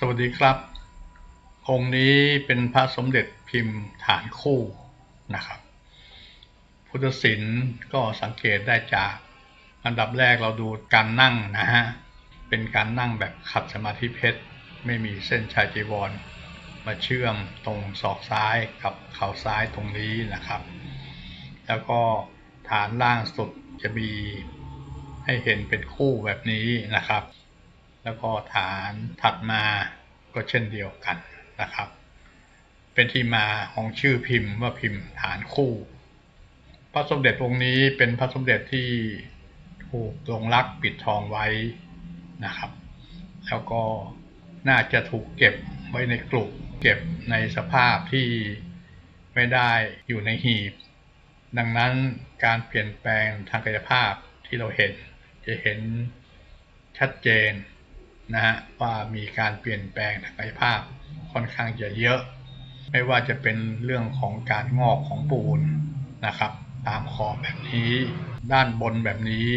สวัสดีครับ องค์นี้เป็นพระสมเด็จพิมพ์ฐานคู่นะครับ พุทธศิลป์ก็สังเกตได้จาก อันดับแรกเราดูการนั่งนะฮะ เป็นการนั่งแบบขัดสมาธิเพชร ไม่มีเส้นชายจีวร มาเชื่อมตรงศอกซ้ายกับเข่าซ้ายตรงนี้นะครับ แล้วก็ฐานล่างสุดจะมีให้เห็นเป็นคู่แบบนี้นะครับ แล้วก็ฐานถัดมาก็เช่นเดียวกันนะครับ เป็นที่มาของชื่อพิมพ์ว่าพิมพ์ฐานคู่ พระสมเด็จองค์นี้เป็นพระสมเด็จที่ถูกลงรักปิดทองไว้นะครับ แล้วก็น่าจะถูกเก็บไว้ในกลุ่มเก็บในสภาพที่ไม่ได้อยู่ในหีบ ดังนั้นการเปลี่ยนแปลงทางกายภาพที่เราเห็นจะเห็นชัดเจน นะฮะว่ามีการเปลี่ยนแปลงทางกายภาพค่อนข้างจะเยอะ ไม่ว่าจะเป็นเรื่องของการงอกของปูนนะครับ ตามคอบแบบนี้ ด้านบนแบบนี้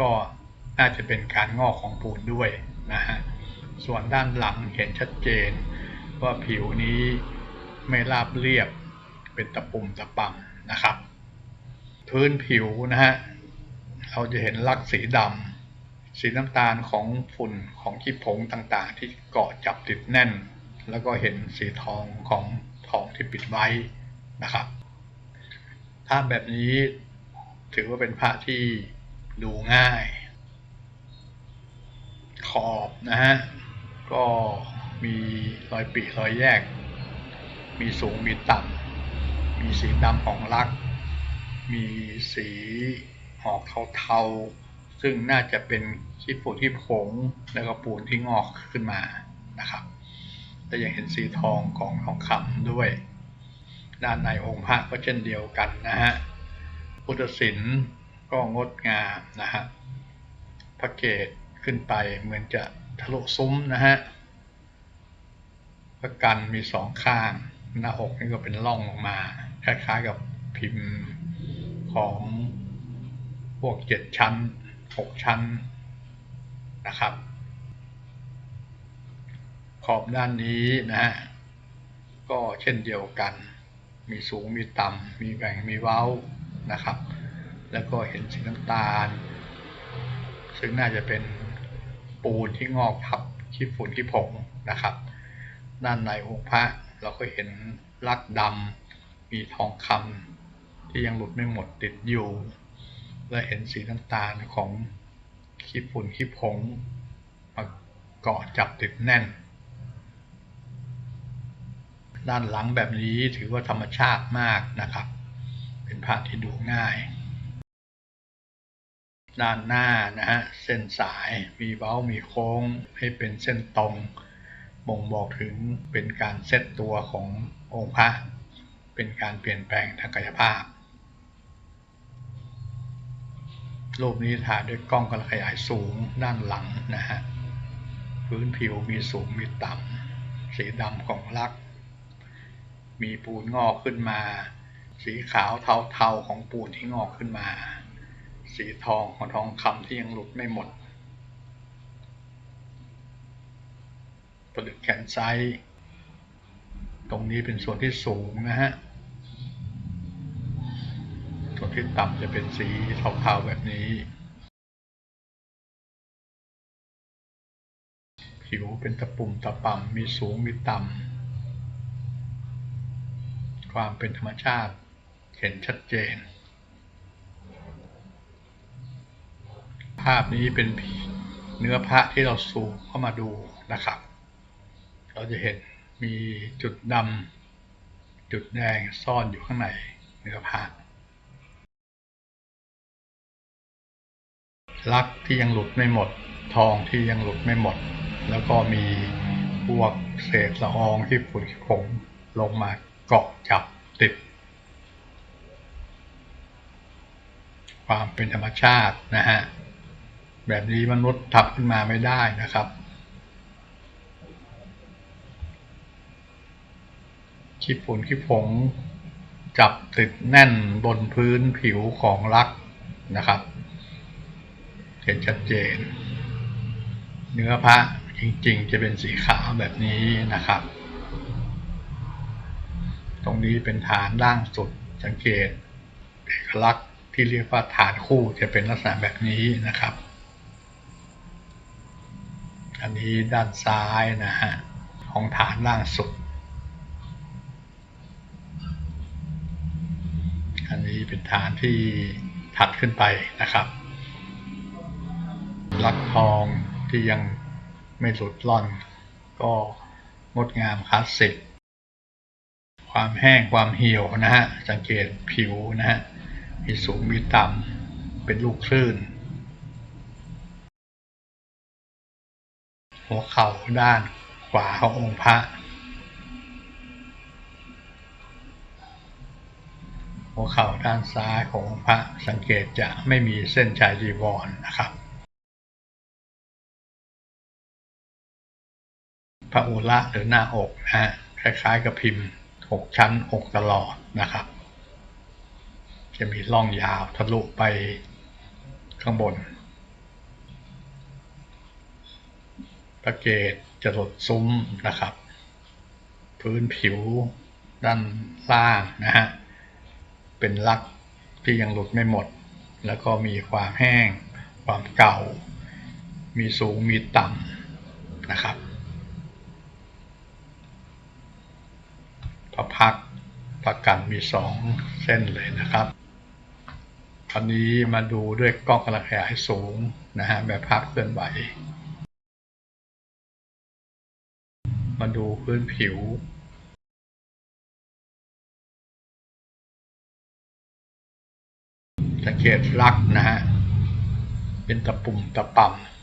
ก็น่าจะเป็นการงอกของปูนด้วยนะฮะส่วนด้านหลังเห็นชัดเจน ว่าผิวนี้ไม่ราบเรียบเป็นตะปุ่มตะป่ำนะครับ พื้นผิวนะฮะเราจะเห็นลักษณ์สีดำ สีน้ำตาลของฝุ่นของขี้ผงต่างๆ ที่เกาะจับติดแน่น แล้วก็เห็นสีทองของทองที่ปิดไว้นะครับภาพแบบนี้ถือว่าเป็นพระที่ดูง่าย ขอบนะฮะ ก็มีรอยปีรอยแยก มีสูงมีต่ำ มีสีดำของลัก มีสีออกเทาๆ ซึ่งน่าจะเป็น ขี้ฝุ่นที่ผงแล้วก็ปูนที่งอกขึ้นมานะครับแต่ยังเห็นสีทองของทองคำด้วย ด้านในองค์พระก็เช่นเดียวกันนะฮะพุทธศิลป์ก็งดงามนะฮะพระเกศขึ้นไปเหมือนจะทะลุซุ้มนะฮะพระกันมีสองข้างหน้าอกนี่ก็เป็นร่องลงมา คล้ายๆกับพิมพ์ของพวกเจ็ดชั้นหกชั้น นะครับ ขอบด้านนี้นะฮะก็เช่นเดียวกัน มีสูงมีต่ำมีแบ่งมีเว้านะครับ แล้วก็เห็นสีน้ำตาล ซึ่งน่าจะเป็นปูนที่งอกทับขี้ฝุ่นขี้ผงนะครับ ด้านในองค์พระเราก็เห็นลักดำมีทองคำที่ยังหลุดไม่หมดติดอยู่ และเห็นสีน้ำตาลของ ขี้ฝุ่นขี้ผงมาเกาะจับติดแน่น ด้านหลังแบบนี้ถือว่าธรรมชาติมากนะครับ เป็นภาพที่ดูง่าย ด้านหน้านะฮะเส้นสายมีเว้ามีโค้งให้เป็นเส้นตรงบ่งบอกถึงเป็นการเซตตัวขององค์พระเป็นการเปลี่ยนแปลงทางกายภาพ รูปนี้ถ่ายด้วยกล้องกระขยายสูงด้านหลังนะฮะ พื้นผิวมีสูงมีต่ำ สีดำของลัก มีปูนงอกขึ้นมา สีขาวเทาๆของปูนที่งอกขึ้นมา สีทองของทองคำที่ยังหลุดไม่หมดผลึกแขนซ้ายตรงนี้เป็นส่วนที่สูงนะฮะ ส่วนที่ต่ำจะเป็นสีเทาๆแบบนี้ ผิวเป็นตะปุ่มตะป่ำมีสูงมีต่ำ ความเป็นธรรมชาติเห็นชัดเจน ภาพนี้เป็นเนื้อพระที่เราสูมเข้ามาดูนะครับ เราจะเห็นมีจุดดำจุดแดงซ่อนอยู่ข้างในเนื้อพร ลักที่ยังหลุดไม่หมด ทองที่ยังหลุดไม่หมด แล้วก็มีพวกเศษละอองที่ฝุ่นผงลงมาเกาะจับติด ความเป็นธรรมชาตินะฮะ แบบนี้มนุษย์ทับขึ้นมาไม่ได้นะครับ ขี้ฝุ่นขี้ผงจับติดแน่นบนพื้นผิวของลักนะครับ เห็นชัดเจน เนื้อพระจริงๆ จะเป็นสีขาวแบบนี้นะครับ ตรงนี้เป็นฐานล่างสุดสังเกตเอกลักษณ์ที่เรียกว่าฐานคู่จะเป็นลักษณะแบบนี้นะครับ อันนี้ด้านซ้ายนะฮะของฐานล่างสุด อันนี้เป็นฐานที่ถัดขึ้นไปนะครับ ลักทองที่ยังไม่หลุดล่อน ก็งดงามคลาสสิก ความแห้งความเหี่ยวนะฮะ สังเกตผิวนะฮะ มีสูงมีต่ำ เป็นลูกคลื่น หัวเข่าด้านขวาขององค์พระหัวเข่าด้านซ้ายขององค์พระสังเกตจะไม่มีเส้นชายจีวรนนะครับ พระอุระหรือหน้าอกนะฮะคล้ายๆกับพิมพ์หกชั้นอกตลอดนะครับ จะมีร่องยาวทะลุไปข้างบนพระเกตจะหลดซุ้มนะครับ พื้นผิวด้านล่างนะฮะเป็นลักที่ยังหลุดไม่หมด แล้วก็มีความแห้ง ความเก่า มีสูงมีต่ำนะครับ พระพักประกันมีสองเส้นเลยนะครับคราวนี้มาดูด้วยกล้องกระขยายสูงนะฮะแบบภาพเคลื่อนไหว มาดูพื้นผิวสังเกตลักนะฮะ เป็นตะปุ่มตะป่ำ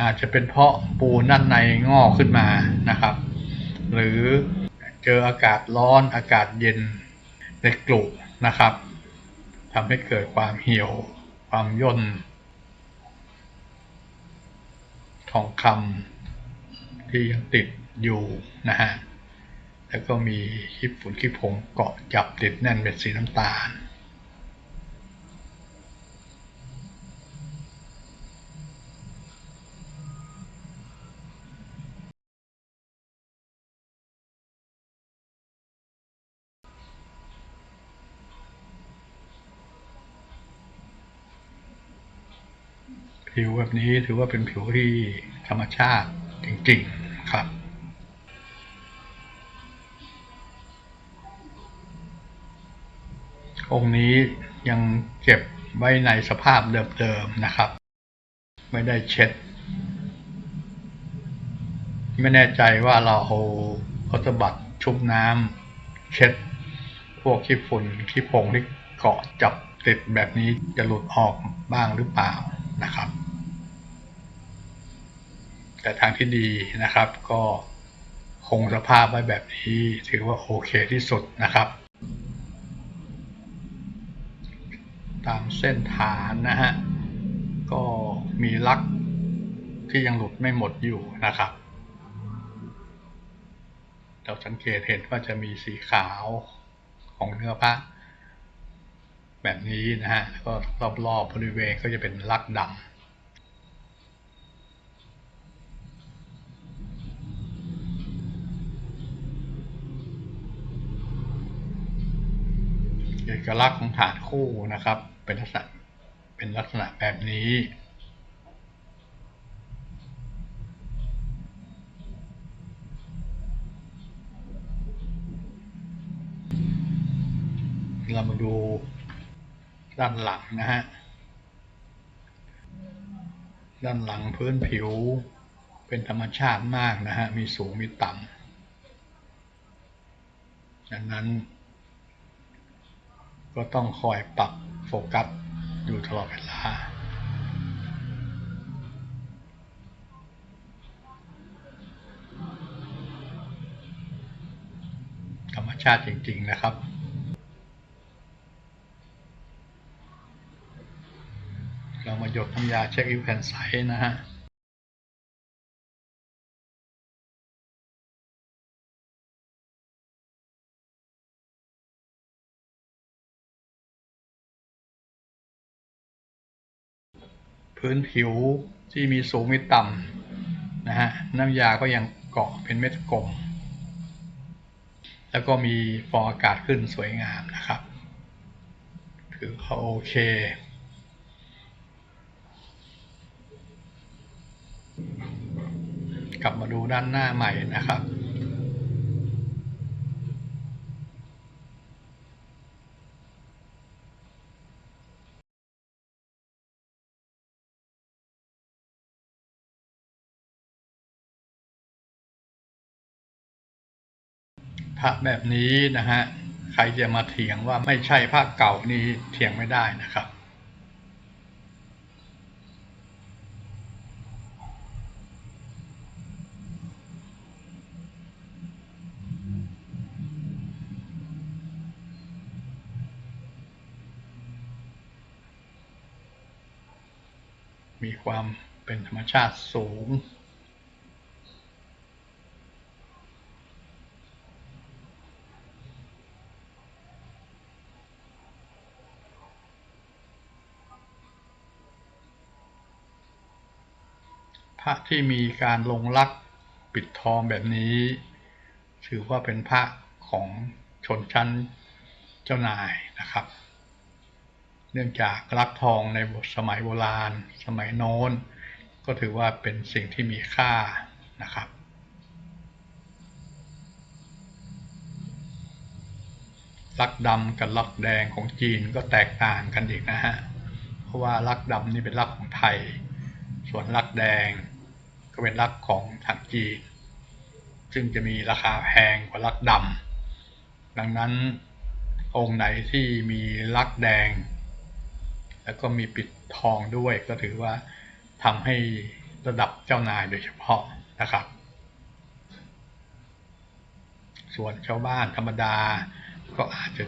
อาจจะเป็นเพราะปูนั่นในงอกขึ้นมานะครับ หรือเจออากาศร้อนอากาศเย็นในกลุ่นะครับทำให้เกิดความเหี่ยว ความย่นทองคำที่ยังติดอยู่นะฮะแล้วก็มีขี้ฝุ่นขี้ผงเกาะจับติดแน่นเป็นสีน้ำตาล ผิวแบบนี้ถือว่าเป็นผิวที่ธรรมชาติจริงๆครับ องค์นี้ยังเก็บไว้ในสภาพเดิมๆนะครับ ไม่ได้เช็ด ไม่แน่ใจว่าเราเอาพัสบัตชุบน้ำเช็ด พวกขี้ฝุ่นขี้ผงที่เกาะจับติดแบบนี้จะหลุดออกบ้างหรือเปล่านะครับ แต่ทางที่ดีนะครับ ก็คงสภาพไว้แบบนี้ถือว่าโอเคที่สุดนะครับ ตามเส้นฐานนะฮะ ก็มีลักที่ยังหลุดไม่หมดอยู่นะครับ เราสังเกตเห็นว่าจะมีสีขาวของเนื้อพระแบบนี้นะฮะแล้วก็รอบๆบบริเวณก็จะเป็นลักดำ เอกลักษณ์ของฐานคู่นะครับ เป็นลักษณะเป็นลักษณะแบบนี้ เรามาดูด้านหลังนะฮะ ด้านหลังพื้นผิวเป็นธรรมชาติมากนะฮะ มีสูงมีต่ำดังนั้น ก็ต้องคอยปรับโฟกัสอยู่ตลอดเวลา ธรรมชาติจริงๆนะครับเรามาหยดน้ำยาเช็คอิวแผ่นใสนะฮะ พื้นผิวที่มีสูงมีต่ำนะฮะน้ำยาก็ยังเกาะเป็นเม็ดกลม แล้วก็มีฟองอากาศขึ้นสวยงามนะครับ ถือว่าโอเคกลับมาดูด้านหน้าใหม่นะครับ พระแบบนี้นะฮะใครจะมาเถียงว่าไม่ใช่พระเก่านี่เถียงไม่ได้นะครับ มีความเป็นธรรมชาติสูง พระที่มีการลงลักปิดทองแบบนี้ ถือว่าเป็นพระของชนชั้นเจ้านายนะครับ เนื่องจากลักทองในสมัยโบราณ สมัยโน้น ก็ถือว่าเป็นสิ่งที่มีค่านะครับลักดำกับลักแดงของจีนก็แตกต่างกันอีกนะฮะ เพราะว่าลักดำนี่เป็นลักของไทย ส่วนลักแดง ก็เป็นลักของทางจีซึ่งจะมีราคาแพงกว่าลักดำดังนั้นองค์ไหนที่มีลักแดง แล้วก็มีปิดทองด้วยก็ถือว่าทำให้ระดับเจ้านายโดยเฉพาะนะครับ ส่วนชาวบ้านธรรมดาก็อาจจะ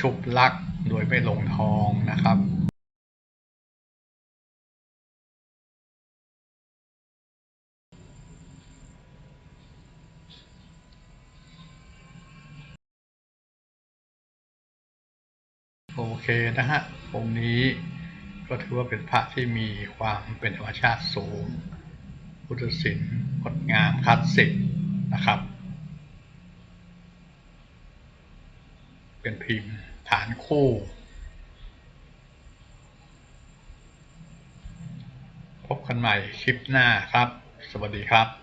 ชุบลักโดยไม่ลงทองนะครับ เคนะฮะองค์นี้ก็ถือว่าเป็นพระที่มีความเป็นธรรมชาติสูง พุทธศิลป์งดงามคลาสสิกนะครับ เป็นพิมพ์ฐานคู่พบกันใหม่คลิปหน้าครับ สวัสดีครับ